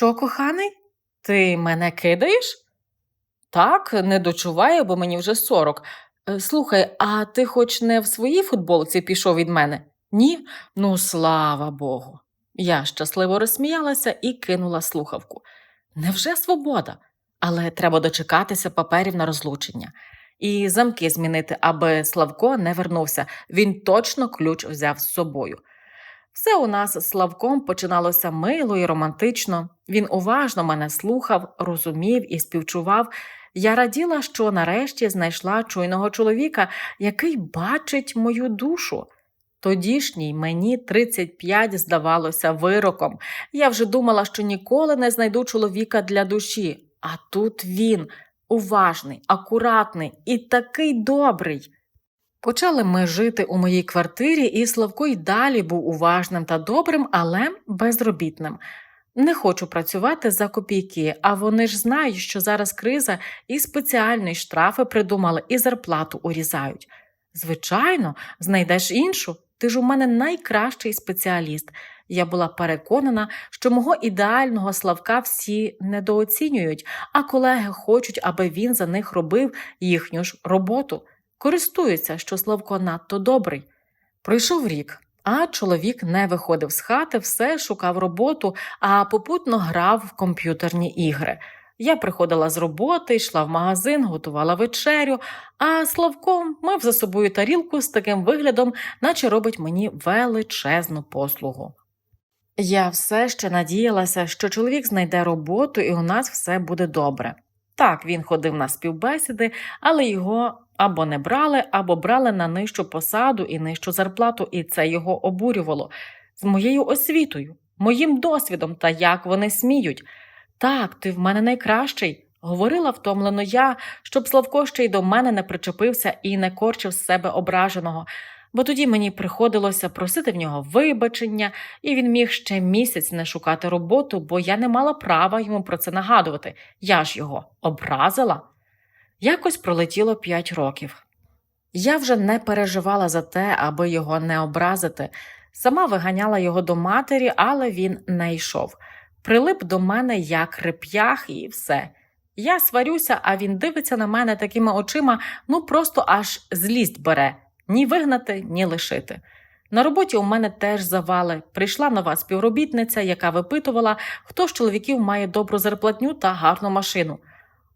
Що, коханий? Ти мене кидаєш? Так, не дочуваю, бо мені вже 40. Е, Слухай, а ти хоч не в своїй футболці пішов від мене? Ні? Ну, слава Богу. Я щасливо розсміялася і кинула слухавку. Невже свобода? Але треба дочекатися паперів на розлучення. І замки змінити, аби Славко не вернувся. Він точно ключ взяв з собою. Все у нас з Славком починалося мило і романтично. Він уважно мене слухав, розумів і співчував. Я раділа, що нарешті знайшла чуйного чоловіка, який бачить мою душу. Тодішній мені 35 здавалося вироком. Я вже думала, що ніколи не знайду чоловіка для душі. А тут він уважний, акуратний і такий добрий. Почали ми жити у моїй квартирі, і Славко й далі був уважним та добрим, але безробітним. Не хочу працювати за копійки, а вони ж знають, що зараз криза і спеціальні штрафи придумали, і зарплату урізають. Звичайно, знайдеш іншу. Ти ж у мене найкращий спеціаліст. Я була переконана, що мого ідеального Славка всі недооцінюють, а колеги хочуть, аби він за них робив їхню ж роботу. Користуються, що Славко надто добрий. Пройшов рік, а чоловік не виходив з хати, все шукав роботу, а попутно грав в комп'ютерні ігри. Я приходила з роботи, йшла в магазин, готувала вечерю, а Славко мав за собою тарілку з таким виглядом, наче робить мені величезну послугу. Я все ще надіялася, що чоловік знайде роботу і у нас все буде добре. Так, він ходив на співбесіди, але його або не брали, або брали на нижчу посаду і нижчу зарплату, і це його обурювало з моєю освітою, моїм досвідом та як вони сміють. Так, ти в мене найкращий, говорила втомлено я, щоб Славко ще й до мене не причепився і не корчив з себе ображеного, бо тоді мені приходилося просити в нього вибачення, і він міг ще місяць не шукати роботу, бо я не мала права йому про це нагадувати. Я ж його образила. Якось пролетіло п'ять років. Я вже не переживала за те, аби його не образити. Сама виганяла його до матері, але він не йшов. Прилип до мене як реп'ях, і все. Я сварюся, а він дивиться на мене такими очима, ну просто аж злість бере ні вигнати, ні лишити. На роботі у мене теж завали. Прийшла нова співробітниця, яка випитувала, хто з чоловіків має добру зарплатню та гарну машину.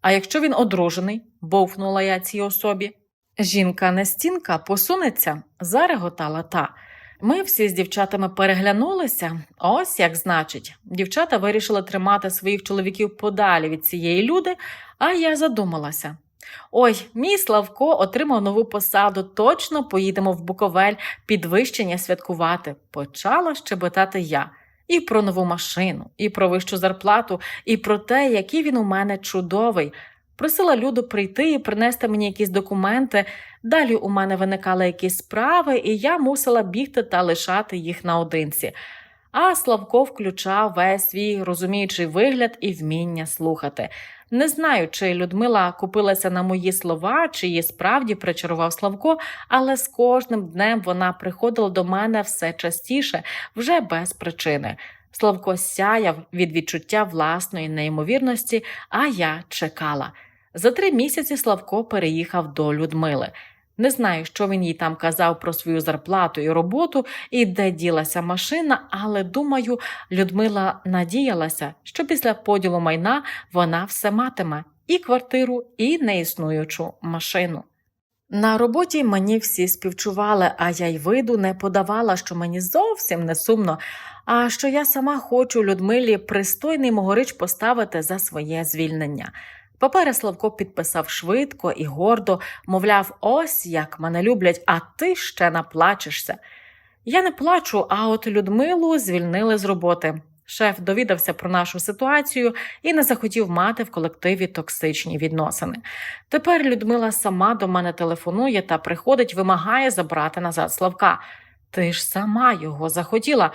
А якщо він одружений, бовкнула я цій особі. Жінка не стінка посунеться, зареготала та. Ми всі з дівчатами переглянулися. Ось як значить. Дівчата вирішили тримати своїх чоловіків подалі від цієї люди, а я задумалася. Ой, мій Славко отримав нову посаду, точно поїдемо в Буковель підвищення святкувати. Почала щебетати я. І про нову машину, і про вищу зарплату, і про те, який він у мене чудовий. Просила Люду прийти і принести мені якісь документи. Далі у мене виникали якісь справи, і я мусила бігти та лишати їх наодинці. А Славко включав весь свій розуміючий вигляд і вміння слухати. Не знаю, чи Людмила купилася на мої слова, чи її справді причарував Славко, але з кожним днем вона приходила до мене все частіше, вже без причини. Славко сяяв від відчуття власної неймовірності, а я чекала. За три місяці Славко переїхав до Людмили. Не знаю, що він їй там казав про свою зарплату і роботу, і де ділася машина, але думаю, Людмила надіялася, що після поділу майна вона все матиме і квартиру, і неіснуючу машину. На роботі мені всі співчували, а я й виду не подавала, що мені зовсім не сумно, а що я сама хочу Людмилі пристойний могорич поставити за своє звільнення. Папери Славко підписав швидко і гордо, мовляв, ось як мене люблять, а ти ще наплачешся. Я не плачу, а от Людмилу звільнили з роботи. Шеф довідався про нашу ситуацію і не захотів мати в колективі токсичні відносини. Тепер Людмила сама до мене телефонує та приходить, вимагає забрати назад Славка. Ти ж сама його захотіла,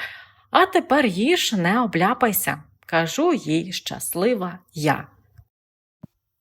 а тепер їж не обляпайся. Кажу їй щаслива я.